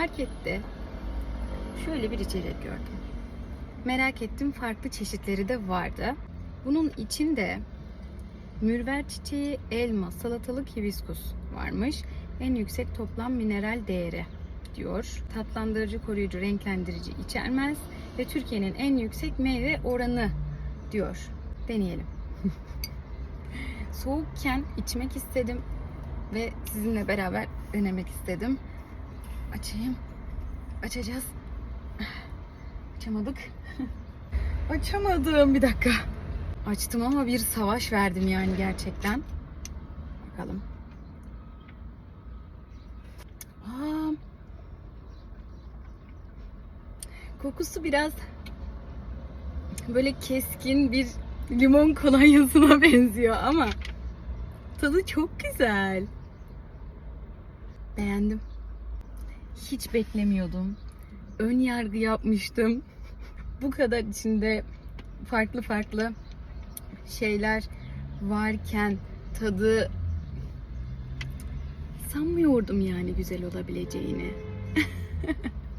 markette şöyle bir içecek gördüm. Merak ettim farklı çeşitleri de vardı. Bunun içinde mürver çiçeği, elma, salatalık, hibiskus varmış. En yüksek toplam mineral değeri diyor. Tatlandırıcı, koruyucu, renklendirici içermez ve Türkiye'nin en yüksek meyve oranı diyor. Deneyelim. Soğukken içmek istedim ve sizinle beraber denemek istedim. Açayım. Açacağız. Açamadık. Açamadım. Bir dakika. Açtım ama bir savaş verdim yani gerçekten. Bakalım. Aa, kokusu biraz böyle keskin bir limon kolonyasına benziyor ama tadı çok güzel. Beğendim. Hiç beklemiyordum. Ön yargı yapmıştım. Bu kadar içinde farklı farklı şeyler varken tadı sanmıyordum yani güzel olabileceğini.